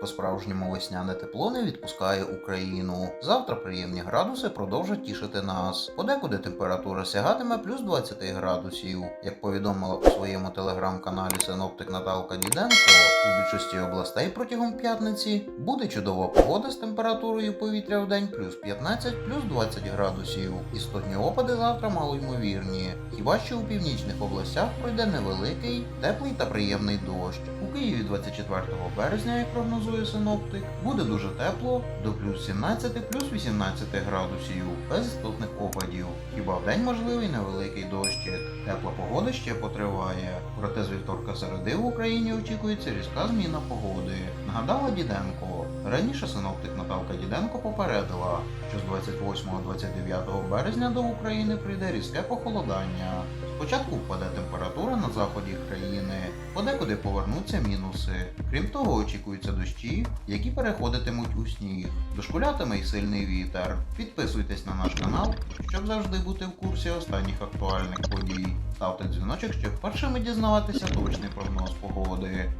По-справжньому весняне тепло не відпускає Україну. Завтра приємні градуси продовжать тішити нас. Подекуди температура сягатиме плюс 20 градусів. Як повідомила у своєму телеграм-каналі синоптик Наталка Діденко, у більшості областей протягом п'ятниці буде чудова погода з температурою повітря в день плюс 15, плюс 20 градусів. Істотні опади завтра малоймовірні. Хіба що у північних областях пройде невеликий, теплий та приємний дощ. У Києві 24 березня, як прогнозує синоптик, буде дуже тепло до плюс 17, плюс 18 градусів, без істотних опадів. Хіба в день можливий невеликий дощик. Тепла погода ще потриває. Проте з вівторка середи в Україні очікується різка зміна погоди. Нагадала Діденко. Раніше синоптик Наталка Діденко попередила, що з 28-29 березня до України прийде різке похолодання. Спочатку впаде температура на заході країни, подекуди повернуться мінуси. Крім того, очікуються дощі, які переходитимуть у сніг. Дошкулятиме й сильний вітер. Підписуйтесь на наш канал, щоб завжди бути в курсі останніх актуальних подій. Ставте дзвіночок, щоб першими дізнаватися точний прогноз погоди.